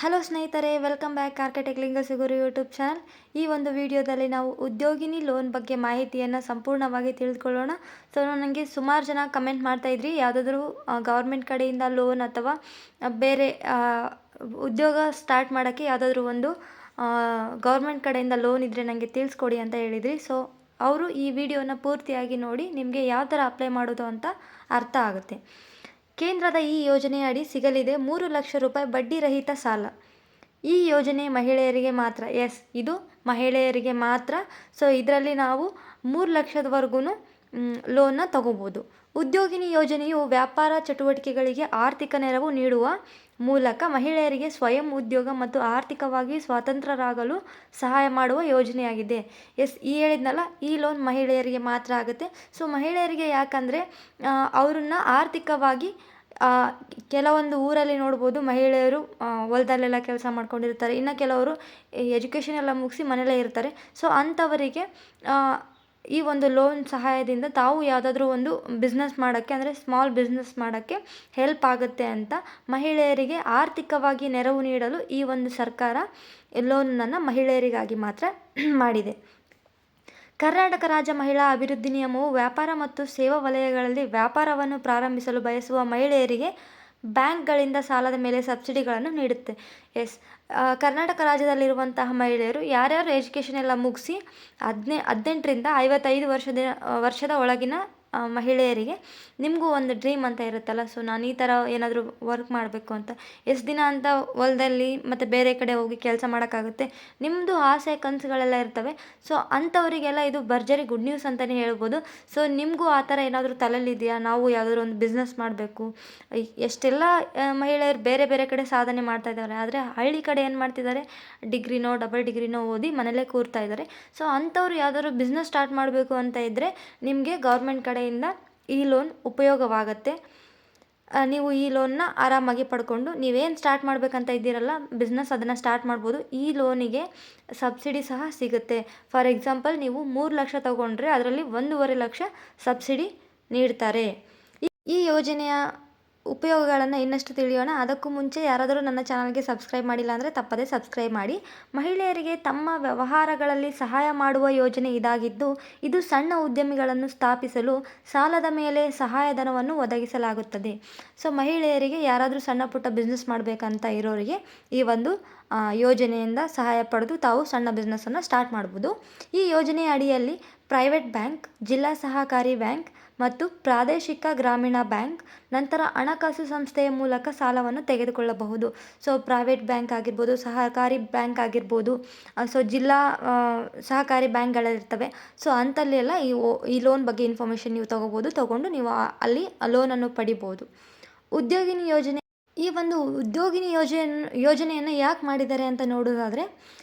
Hello ಸ್ನೇಹಿತರೆ, welcome back architect ಲಿಂಗ ಸಿಗುರು YouTube channel. ಈ ಒಂದು ವಿಡಿಯೋದಲ್ಲಿ ನಾವು ಉದ್ಯೋಗಿನಿ ಲೋನ್ ಬಗ್ಗೆ ಮಾಹಿತಿಯನ್ನು ಸಂಪೂರ್ಣವಾಗಿ ತಿಳಿದುಕೊಳ್ಳೋಣ. ಸೊ ನನಗೆ ಸುಮಾರು ಜನ ಕಮೆಂಟ್ ಮಾಡ್ತಾ ಇದ್ರಿ. ಯಾವುದಾದ್ರೂ ಗೌರ್ಮೆಂಟ್ ಕಡೆಯಿಂದ ಲೋನ್ ಅಥವಾ ಬೇರೆ ಉದ್ಯೋಗ ಸ್ಟಾರ್ಟ್ ಮಾಡೋಕ್ಕೆ ಯಾವುದಾದ್ರೂ ಒಂದು ಗೌರ್ಮೆಂಟ್ ಕಡೆಯಿಂದ ಲೋನ್ ಇದ್ದರೆ ನನಗೆ ತಿಳಿಸ್ಕೊಡಿ ಅಂತ ಹೇಳಿದ್ರಿ. ಸೊ ಅವರು ಈ ವಿಡಿಯೋನ ಪೂರ್ತಿಯಾಗಿ ನೋಡಿ ನಿಮಗೆ ಯಾವ ಥರ ಅಪ್ಲೈ ಮಾಡೋದು ಅಂತ ಅರ್ಥ ಆಗುತ್ತೆ. ಕೇಂದ್ರದ ಈ ಯೋಜನೆಯ ಅಡಿ ಸಿಗಲಿದೆ ಮೂರು ಲಕ್ಷ ರೂಪಾಯಿ ಬಡ್ಡಿ ರಹಿತ ಸಾಲ. ಈ ಯೋಜನೆ ಮಹಿಳೆಯರಿಗೆ ಮಾತ್ರ, ಎಸ್, ಇದು ಮಹಿಳೆಯರಿಗೆ ಮಾತ್ರ. ಸೊ, ಇದರಲ್ಲಿ ನಾವು ಮೂರು ಲಕ್ಷದವರೆಗೂ ಲೋನ್ನ ತಗೋಬೋದು. ಉದ್ಯೋಗಿನಿ ಯೋಜನೆಯು ವ್ಯಾಪಾರ ಚಟುವಟಿಕೆಗಳಿಗೆ ಆರ್ಥಿಕ ನೆರವು ನೀಡುವ ಮೂಲಕ ಮಹಿಳೆಯರಿಗೆ ಸ್ವಯಂ ಉದ್ಯೋಗ ಮತ್ತು ಆರ್ಥಿಕವಾಗಿ ಸ್ವತಂತ್ರರಾಗಲು ಸಹಾಯ ಮಾಡುವ ಯೋಜನೆಯಾಗಿದೆ. ಎಸ್, ಈ ಹೇಳಿದ್ನಲ್ಲ, ಈ ಲೋನ್ ಮಹಿಳೆಯರಿಗೆ ಮಾತ್ರ ಆಗುತ್ತೆ. ಸೊ ಮಹಿಳೆಯರಿಗೆ ಯಾಕಂದರೆ ಅವ್ರನ್ನ ಆರ್ಥಿಕವಾಗಿ ಕೆಲವೊಂದು ಊರಲ್ಲಿ ನೋಡ್ಬೋದು, ಮಹಿಳೆಯರು ಹೊಲದಲ್ಲೆಲ್ಲ ಕೆಲಸ ಮಾಡ್ಕೊಂಡಿರ್ತಾರೆ. ಇನ್ನು ಕೆಲವರು, ಎಜುಕೇಷನ್ ಎಲ್ಲ ಮುಗಿಸಿ ಮನೆಯಲ್ಲೇ ಇರ್ತಾರೆ. ಸೊ ಅಂಥವರಿಗೆ ಈ ಒಂದು ಲೋನ್ ಸಹಾಯದಿಂದ ತಾವು ಯಾವುದಾದ್ರೂ ಒಂದು ಬಿಸ್ನೆಸ್ ಮಾಡೋಕ್ಕೆ, ಅಂದರೆ ಸ್ಮಾಲ್ ಬಿಸ್ನೆಸ್ ಮಾಡೋಕ್ಕೆ ಹೆಲ್ಪ್ ಆಗುತ್ತೆ ಅಂತ ಮಹಿಳೆಯರಿಗೆ ಆರ್ಥಿಕವಾಗಿ ನೆರವು ನೀಡಲು ಈ ಒಂದು ಸರ್ಕಾರ ಲೋನನ್ನು ಮಹಿಳೆಯರಿಗಾಗಿ ಮಾತ್ರ ಮಾಡಿದೆ. ಕರ್ನಾಟಕ ರಾಜ್ಯ ಮಹಿಳಾ ಅಭಿವೃದ್ಧಿ ನಿಯಮವು ವ್ಯಾಪಾರ ಮತ್ತು ಸೇವಾ ವಲಯಗಳಲ್ಲಿ ವ್ಯಾಪಾರವನ್ನು ಪ್ರಾರಂಭಿಸಲು ಬಯಸುವ ಮಹಿಳೆಯರಿಗೆ ಬ್ಯಾಂಕ್ಗಳಿಂದ ಸಾಲದ ಮೇಲೆ ಸಬ್ಸಿಡಿಗಳನ್ನು ನೀಡುತ್ತೆ. ಎಸ್ ಕರ್ನಾಟಕ ರಾಜ್ಯದಲ್ಲಿರುವಂತಹ ಮಹಿಳೆಯರು ಯಾರ್ಯಾರು ಎಜುಕೇಷನ್ ಎಲ್ಲ ಮುಗಿಸಿ ಹದಿನೆ ಹದಿನೆಂಟರಿಂದ ಐವತ್ತೈದು ವರ್ಷದ ವರ್ಷದ ಒಳಗಿನ ಮಹಿಳೆಯರಿಗೆ ನಿಮಗೂ ಒಂದು ಡ್ರೀಮ್ ಅಂತ ಇರುತ್ತಲ್ಲ. ಸೊ ನಾನು ಈ ಥರ ಏನಾದರೂ ವರ್ಕ್ ಮಾಡಬೇಕು ಅಂತ. ಎಷ್ಟು ದಿನ ಅಂತ ಹೊಲದಲ್ಲಿ ಮತ್ತು ಬೇರೆ ಕಡೆ ಹೋಗಿ ಕೆಲಸ ಮಾಡೋಕ್ಕಾಗುತ್ತೆ? ನಿಮ್ಮದು ಆಸೆ, ಕನಸುಗಳೆಲ್ಲ ಇರ್ತವೆ. ಸೊ ಅಂಥವರಿಗೆಲ್ಲ ಇದು ಭರ್ಜರಿ ಗುಡ್ ನ್ಯೂಸ್ ಅಂತಲೇ ಹೇಳ್ಬೋದು. ಸೊ ನಿಮಗೂ ಆ ಥರ ಏನಾದರೂ ತಲೆಯಲ್ಲಿದೆಯಾ ನಾವು ಯಾವುದಾದ್ರು ಒಂದು ಬಿಸ್ನೆಸ್ ಮಾಡಬೇಕು. ಎಷ್ಟೆಲ್ಲ ಮಹಿಳೆಯರು ಬೇರೆ ಬೇರೆ ಕಡೆ ಸಾಧನೆ ಮಾಡ್ತಾ ಇದ್ದಾರೆ. ಆದರೆ ಹಳ್ಳಿ ಕಡೆ ಏನು ಮಾಡ್ತಿದ್ದಾರೆ? ಡಿಗ್ರಿನೋ ಡಬಲ್ ಡಿಗ್ರಿನೋ ಓದಿ ಮನೇಲೇ ಕೂರ್ತಾ ಇದ್ದಾರೆ. ಸೊ ಅಂಥವ್ರು ಯಾವುದಾದ್ರು ಬಿಸ್ನೆಸ್ ಸ್ಟಾರ್ಟ್ ಮಾಡಬೇಕು ಅಂತ ಇದ್ದರೆ ನಿಮಗೆ ಗೌರ್ಮೆಂಟ್ ಕಡೆಯಿಂದ ಈ ಲೋನ್ ಉಪಯೋಗವಾಗುತ್ತೆ. ನೀವು ಈ ಲೋನ್ನ ಆರಾಮಾಗಿ ಪಡ್ಕೊಂಡು ನೀವೇನು ಸ್ಟಾರ್ಟ್ ಮಾಡಬೇಕಂತ ಇದ್ದೀರಲ್ಲ ಬಿಸ್ನೆಸ್ ಅದನ್ನು ಸ್ಟಾರ್ಟ್ ಮಾಡ್ಬೋದು. ಈ ಲೋನಿಗೆ ಸಬ್ಸಿಡಿ ಸಹ ಸಿಗುತ್ತೆ. ಫಾರ್ ಎಕ್ಸಾಂಪಲ್ ನೀವು ಮೂರು ಲಕ್ಷ ತಗೊಂಡ್ರೆ ಅದರಲ್ಲಿ ಒಂದೂವರೆ ಲಕ್ಷ ಸಬ್ಸಿಡಿ ನೀಡ್ತಾರೆ. ಈ- ಯೋಜನೆಯ ಉಪಯೋಗಗಳನ್ನು ಇನ್ನಷ್ಟು ತಿಳಿಯೋಣ. ಅದಕ್ಕೂ ಮುಂಚೆ ಯಾರಾದರೂ ನನ್ನ ಚಾನಲ್ಗೆ ಸಬ್ಸ್ಕ್ರೈಬ್ ಮಾಡಿಲ್ಲ ಅಂದರೆ ತಪ್ಪದೇ ಸಬ್ಸ್ಕ್ರೈಬ್ ಮಾಡಿ. ಮಹಿಳೆಯರಿಗೆ ತಮ್ಮ ವ್ಯವಹಾರಗಳಲ್ಲಿ ಸಹಾಯ ಮಾಡುವ ಯೋಜನೆ ಇದಾಗಿದ್ದು, ಇದು ಸಣ್ಣ ಉದ್ಯಮಿಗಳನ್ನು ಸ್ಥಾಪಿಸಲು ಸಾಲದ ಮೇಲೆ ಸಹಾಯಧನವನ್ನು ಒದಗಿಸಲಾಗುತ್ತದೆ. ಸೊ, ಮಹಿಳೆಯರಿಗೆ ಯಾರಾದರೂ ಸಣ್ಣ ಪುಟ್ಟ ಬಿಸ್ನೆಸ್ ಮಾಡಬೇಕಂತ ಇರೋರಿಗೆ ಈ ಒಂದು ಯೋಜನೆಯಿಂದ ಸಹಾಯ ಪಡೆದು ತಾವು ಸಣ್ಣ ಬಿಸ್ನೆಸ್ಸನ್ನು ಸ್ಟಾರ್ಟ್ ಮಾಡ್ಬೋದು. ಈ ಯೋಜನೆಯ ಅಡಿಯಲ್ಲಿ ಪ್ರೈವೇಟ್ ಬ್ಯಾಂಕ್, ಜಿಲ್ಲಾ ಸಹಕಾರಿ ಬ್ಯಾಂಕ್ ಮತ್ತು ಪ್ರಾದೇಶಿಕ ಗ್ರಾಮೀಣ ಬ್ಯಾಂಕ್ ನಂತರ ಹಣಕಾಸು ಸಂಸ್ಥೆಯ ಮೂಲಕ ಸಾಲವನ್ನು ತೆಗೆದುಕೊಳ್ಳಬಹುದು. ಸೊ ಪ್ರೈವೇಟ್ ಬ್ಯಾಂಕ್ ಆಗಿರ್ಬೋದು, ಸಹಕಾರಿ ಬ್ಯಾಂಕ್ ಆಗಿರ್ಬೋದು ಸೊ ಜಿಲ್ಲಾ ಸಹಕಾರಿ ಬ್ಯಾಂಕ್ಗಳಿರ್ತವೆ ಸೊ ಅಂಥಲ್ಲೆಲ್ಲ ಈ ಓ- ಈ ಲೋನ್ ಬಗ್ಗೆ ಇನ್ಫಾರ್ಮೇಷನ್ ನೀವು ತಗೋಬೋದು. ತಗೊಂಡು ನೀವು ಅಲ್ಲಿ ಲೋನನ್ನು ಪಡಿಬೋದು. ಉದ್ಯೋಗಿನಿ ಯೋಜನೆ, ಈ ಒಂದು ಉದ್ಯೋಗಿನಿ ಯೋಜನೆ, ಯೋಜನೆಯನ್ನು ಯಾಕೆ ಮಾಡಿದ್ದಾರೆ ಅಂತ ನೋಡೋದಾದರೆ,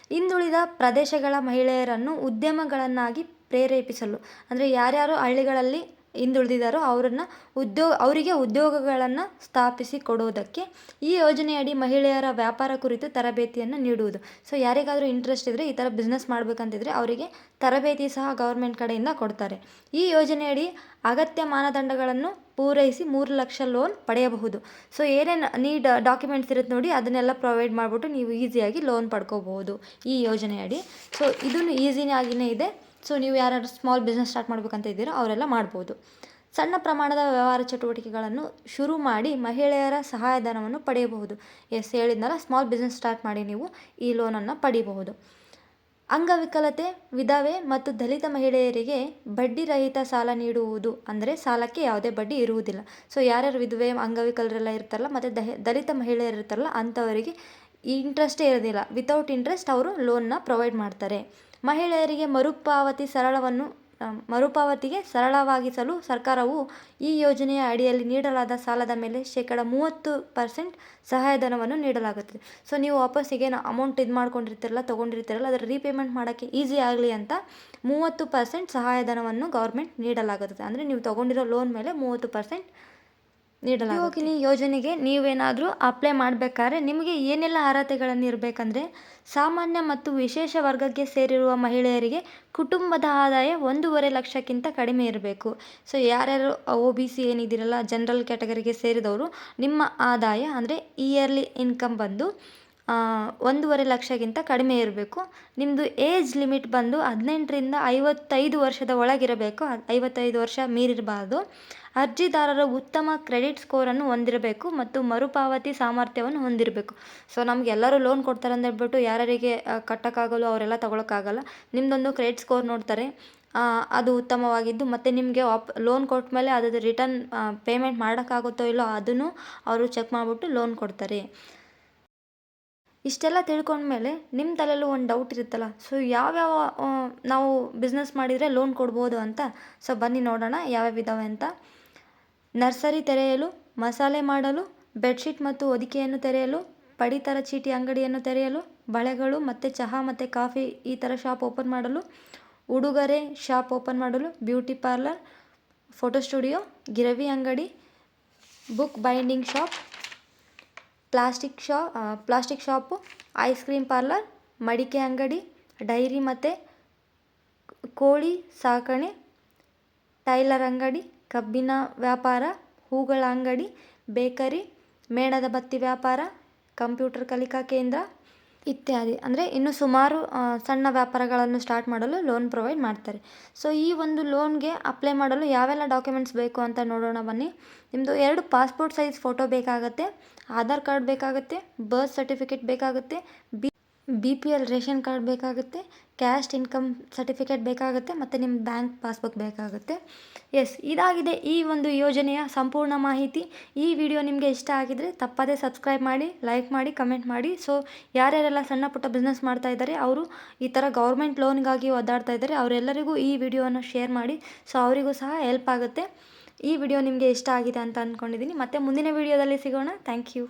ಹಿಂದುಳಿದ ಪ್ರದೇಶಗಳ ಮಹಿಳೆಯರನ್ನು ಉದ್ಯಮಗಳನ್ನಾಗಿ ಪ್ರೇರೇಪಿಸಲು. ಅಂದರೆ ಯಾರ್ಯಾರು ಹಳ್ಳಿಗಳಲ್ಲಿ ಹಿಂದುಳಿದಿದ್ದಾರೋ ಅವರನ್ನು ಉದ್ಯೋಗ ಅವರಿಗೆ ಉದ್ಯೋಗಗಳನ್ನು ಸ್ಥಾಪಿಸಿ ಕೊಡೋದಕ್ಕೆ ಈ ಯೋಜನೆಯಡಿ ಮಹಿಳೆಯರ ವ್ಯಾಪಾರ ಕುರಿತು ತರಬೇತಿಯನ್ನು ನೀಡುವುದು. ಸೊ ಯಾರಿಗಾದರೂ ಇಂಟ್ರೆಸ್ಟ್ ಇದ್ದರೆ ಈ ಥರ ಬಿಸ್ನೆಸ್ ಮಾಡಬೇಕಂತಿದ್ರೆ ಅವರಿಗೆ ತರಬೇತಿ ಸಹ ಗೌರ್ಮೆಂಟ್ ಕಡೆಯಿಂದ ಕೊಡ್ತಾರೆ. ಈ ಯೋಜನೆಯಡಿ ಅಗತ್ಯ ಮಾನದಂಡಗಳನ್ನು ಪೂರೈಸಿ ಮೂರು ಲಕ್ಷ ಲೋನ್ ಪಡೆಯಬಹುದು. ಸೊ ಏನೇನು ನೀಡ್ ಡಾಕ್ಯುಮೆಂಟ್ಸ್ ಇರುತ್ತೆ ನೋಡಿ ಅದನ್ನೆಲ್ಲ ಪ್ರೊವೈಡ್ ಮಾಡಿಬಿಟ್ಟು ನೀವು ಈಸಿಯಾಗಿ ಲೋನ್ ಪಡ್ಕೋಬಹುದು ಈ ಯೋಜನೆಯಡಿ. ಸೊ ಇದನ್ನು ಈಸಿನೇ ಆಗಿನೇ ಇದೆ. ಸೊ ನೀವು ಯಾರು ಸ್ಮಾಲ್ ಬಿಸ್ನೆಸ್ ಸ್ಟಾರ್ಟ್ ಮಾಡ್ಬೇಕಂತ ಇದ್ದೀರೋ, ಅವರೆಲ್ಲ ಮಾಡ್ಬೋದು. ಸಣ್ಣ ಪ್ರಮಾಣದ ವ್ಯವಹಾರ ಚಟುವಟಿಕೆಗಳನ್ನು ಶುರು ಮಾಡಿ ಮಹಿಳೆಯರ ಸಹಾಯಧನವನ್ನು ಪಡೆಯಬಹುದು. ಎಸ್ ಹೇಳಿದ್ನಲ್ಲ ಸ್ಮಾಲ್ ಬಿಸ್ನೆಸ್ ಸ್ಟಾರ್ಟ್ ಮಾಡಿ ನೀವು ಈ ಲೋನನ್ನು ಪಡೆಯಬಹುದು ಅಂಗವಿಕಲತೆ, ವಿಧವೆ ಮತ್ತು ದಲಿತ ಮಹಿಳೆಯರಿಗೆ ಬಡ್ಡಿ ರಹಿತ ಸಾಲ ನೀಡುವುದು ಅಂದರೆ ಸಾಲಕ್ಕೆ ಯಾವುದೇ ಬಡ್ಡಿ ಇರುವುದಿಲ್ಲ. ಸೊ ಯಾರ್ಯಾರು ವಿಧವೆ, ಅಂಗವಿಕಲರೆಲ್ಲ ಇರ್ತಾರಲ್ಲ, ಮತ್ತು ದಲಿತ ಮಹಿಳೆಯರು ಇರ್ತಾರಲ್ಲ ಅಂಥವರಿಗೆ ಇಂಟ್ರೆಸ್ಟೇ ಇರೋದಿಲ್ಲ. ವಿತೌಟ್ ಇಂಟ್ರೆಸ್ಟ್ ಅವರು ಲೋನ್ನ ಪ್ರೊವೈಡ್ ಮಾಡ್ತಾರೆ. ಮಹಿಳೆಯರಿಗೆ ಮರುಪಾವತಿ ಸರಳವನ್ನು ಮರುಪಾವತಿಗೆ ಸರಳವಾಗಿಸಲು ಸರ್ಕಾರವು ಈ ಯೋಜನೆಯ ಅಡಿಯಲ್ಲಿ ನೀಡಲಾದ ಸಾಲದ ಮೇಲೆ ಶೇಕಡ ಮೂವತ್ತು ಪರ್ಸೆಂಟ್ ಸಹಾಯಧನವನ್ನು ನೀಡಲಾಗುತ್ತದೆ. ಸೊ, ನೀವು ವಾಪಸ್ಸಿಗೆ ಅಮೌಂಟ್ ಇದು ಮಾಡ್ಕೊಂಡಿರ್ತೀರಲ್ಲ, ತೊಗೊಂಡಿರ್ತೀರಲ್ಲ, ಅದರ ರೀಪೇಮೆಂಟ್ ಮಾಡೋಕ್ಕೆ ಈಸಿ ಆಗಲಿ ಅಂತ ಮೂವತ್ತು ಪರ್ಸೆಂಟ್ ಸಹಾಯಧನವನ್ನು ಗೌರ್ಮೆಂಟ್ ನೀಡಲಾಗುತ್ತದೆ. ಅಂದರೆ ನೀವು ತೊಗೊಂಡಿರೋ ಲೋನ್ ಮೇಲೆ ಮೂವತ್ತು ಪರ್ಸೆಂಟ್ ನೀಡಲಾಗುತ್ತೆ. ಯೋಜನೆಗೆ ನೀವೇನಾದರೂ ಅಪ್ಲೈ ಮಾಡಬೇಕಾದ್ರೆ ನಿಮಗೆ ಏನೆಲ್ಲ ಅರ್ಹತೆಗಳನ್ನು ಇರಬೇಕಂದ್ರೆ ಸಾಮಾನ್ಯ ಮತ್ತು ವಿಶೇಷ ವರ್ಗಕ್ಕೆ ಸೇರಿರುವ ಮಹಿಳೆಯರಿಗೆ ಕುಟುಂಬದ ಆದಾಯ ಒಂದೂವರೆ ಲಕ್ಷಕ್ಕಿಂತ ಕಡಿಮೆ ಇರಬೇಕು. ಸೊ ಯಾರ್ಯಾರು ಒ ಬಿ ಸಿ ಏನಿದ್ದೀರಲ್ಲ ಜನರಲ್ ಕ್ಯಾಟಗರಿಗೆ ಸೇರಿದವರು, ನಿಮ್ಮ ಆದಾಯ ಅಂದರೆ ಇಯರ್ಲಿ ಇನ್ಕಮ್ ಬಂದು ಒಂದೂವರೆ ಲಕ್ಷಕ್ಕಿಂತ ಕಡಿಮೆ ಇರಬೇಕು. ನಿಮ್ಮದು ಏಜ್ ಲಿಮಿಟ್ ಬಂದು ಹದಿನೆಂಟರಿಂದ ಐವತ್ತೈದು ವರ್ಷದ ಒಳಗಿರಬೇಕು. ಐವತ್ತೈದು ವರ್ಷ ಮೀರಿರಬಾರ್ದು. ಅರ್ಜಿದಾರರ ಉತ್ತಮ ಕ್ರೆಡಿಟ್ ಸ್ಕೋರನ್ನು ಹೊಂದಿರಬೇಕು ಮತ್ತು ಮರುಪಾವತಿ ಸಾಮರ್ಥ್ಯವನ್ನು ಹೊಂದಿರಬೇಕು. ಸೊ ನಮ್ಗೆ ಎಲ್ಲರೂ ಲೋನ್ ಕೊಡ್ತಾರೆ ಅಂತ ಹೇಳ್ಬಿಟ್ಟು ಯಾರ್ಯಾರಿಗೆ ಕಟ್ಟೋಕ್ಕಾಗಲ್ಲ ಅವರೆಲ್ಲ ತೊಗೊಳಕ್ಕಾಗಲ್ಲ. ನಿಮ್ಮದೊಂದು ಕ್ರೆಡಿಟ್ ಸ್ಕೋರ್ ನೋಡ್ತಾರೆ. ಅದು ಉತ್ತಮವಾಗಿದ್ದು ಮತ್ತು ನಿಮಗೆ ವಾಪ್ ಲೋನ್ ಕೊಟ್ಟ ಮೇಲೆ ಅದ್ರದ್ದು ರಿಟರ್ನ್ ಪೇಮೆಂಟ್ ಮಾಡೋಕ್ಕಾಗುತ್ತೋ ಇಲ್ಲೋ ಅದನ್ನು ಅವರು ಚೆಕ್ ಮಾಡಿಬಿಟ್ಟು ಲೋನ್ ಕೊಡ್ತಾರೆ. ಇಷ್ಟೆಲ್ಲ ತಿಳ್ಕೊಂಡ್ಮೇಲೆ ನಿಮ್ಮ ತಲೆಯಲ್ಲೂ ಒಂದು ಡೌಟ್ ಇರುತ್ತಲ್ಲ. ಸೊ ಯಾವ್ಯಾವ ನಾವು ಬಿಸ್ನೆಸ್ ಮಾಡಿದರೆ ಲೋನ್ ಕೊಡ್ಬೋದು ಅಂತ? ಸೊ ಬನ್ನಿ ನೋಡೋಣ ಯಾವ್ಯಾವ ಇದ್ದಾವೆ ಅಂತ. ನರ್ಸರಿ ತೆರೆಯಲು, ಮಸಾಲೆ ಮಾಡಲು, ಬೆಡ್ಶೀಟ್ ಮತ್ತು ಹೊದಿಕೆಯನ್ನು ತೆರೆಯಲು, ಪಡಿತರ ಚೀಟಿ ಅಂಗಡಿಯನ್ನು ತೆರೆಯಲು, ಬಳೆಗಳು ಮತ್ತು ಚಹಾ ಮತ್ತು ಕಾಫಿ ಈ ಥರ ಶಾಪ್ ಓಪನ್ ಮಾಡಲು, ಉಡುಗೊರೆ ಶಾಪ್ ಓಪನ್ ಮಾಡಲು ಬ್ಯೂಟಿ ಪಾರ್ಲರ್ ಫೋಟೋ ಸ್ಟುಡಿಯೋ ಗಿರವಿ ಅಂಗಡಿ book binding shop plastic Shah plastic shop, ice cream parlour, ಮಡಿಕೆ ಅಂಗಡಿ, ಡೈರಿ ಮತ್ತು ಕೋಳಿ ಸಾಕಣೆ, ಟೈಲರ್ ಅಂಗಡಿ, ಕಬ್ಬಿನ ವ್ಯಾಪಾರ, ಹೂಗಳ ಅಂಗಡಿ, ಬೇಕರಿ, ಮೇಣದ ಬತ್ತಿ ವ್ಯಾಪಾರ, ಕಂಪ್ಯೂಟರ್ ಕಲಿಕಾ ಕೇಂದ್ರ ಇತ್ಯಾದಿ. ಅಂದರೆ ಇನ್ನು ಸುಮಾರು ಸಣ್ಣ ವ್ಯಾಪಾರಗಳನ್ನು ಸ್ಟಾರ್ಟ್ ಮಾಡಲು ಲೋನ್ ಪ್ರೊವೈಡ್ ಮಾಡ್ತಾರೆ. ಸೊ ಈ ಒಂದು ಲೋನ್ಗೆ ಅಪ್ಲೈ ಮಾಡಲು ಯಾವೆಲ್ಲ ಡಾಕ್ಯುಮೆಂಟ್ಸ್ ಬೇಕು ಅಂತ ನೋಡೋಣ ಬನ್ನಿ. ನಿಮ್ಮದು ಎರಡು ಪಾಸ್ಪೋರ್ಟ್ ಸೈಜ್ ಫೋಟೋ ಬೇಕಾಗುತ್ತೆ ಆಧಾರ್ ಕಾರ್ಡ್ ಬೇಕಾಗುತ್ತೆ ಬರ್ತ್ ಸರ್ಟಿಫಿಕೇಟ್ ಬೇಕಾಗುತ್ತೆ B B P L ration card ಬೇಕಾಗುತ್ತೆ, ಕ್ಯಾಸ್ಟ್ ಇನ್ಕಮ್ ಸರ್ಟಿಫಿಕೇಟ್ ಬೇಕಾಗುತ್ತೆ, ಮತ್ತು ನಿಮ್ಮ ಬ್ಯಾಂಕ್ ಪಾಸ್ಬುಕ್ ಬೇಕಾಗುತ್ತೆ. ಎಸ್ ಇದಾಗಿದೆ ಈ ಒಂದು ಯೋಜನೆಯ ಸಂಪೂರ್ಣ ಮಾಹಿತಿ. ಈ ವಿಡಿಯೋ ನಿಮಗೆ ಇಷ್ಟ ಆಗಿದರೆ ತಪ್ಪದೇ ಸಬ್ಸ್ಕ್ರೈಬ್ ಮಾಡಿ ಲೈಕ್ ಮಾಡಿ ಕಮೆಂಟ್ ಮಾಡಿ. ಸೊ ಯಾರ್ಯಾರೆಲ್ಲ ಸಣ್ಣ ಪುಟ್ಟ ಬಿಸ್ನೆಸ್ ಮಾಡ್ತಾ ಇದ್ದಾರೆ, ಅವರು ಈ ಥರ ಗೌರ್ಮೆಂಟ್ ಲೋನ್ಗಾಗಿ ಒದ್ದಾಡ್ತಾ ಇದ್ದಾರೆ, ಅವರೆಲ್ಲರಿಗೂ ಈ ವಿಡಿಯೋನ ಶೇರ್ ಮಾಡಿ. ಸೊ ಅವರಿಗೂ ಸಹ ಹೆಲ್ಪ್ ಆಗುತ್ತೆ. ಈ ವಿಡಿಯೋ ನಿಮಗೆ ಇಷ್ಟ ಆಗಿದೆ ಅಂತ ಅಂದ್ಕೊಂಡಿದ್ದೀನಿ ಮತ್ತು ಮುಂದಿನ ವಿಡಿಯೋದಲ್ಲಿ ಸಿಗೋಣ. Thank you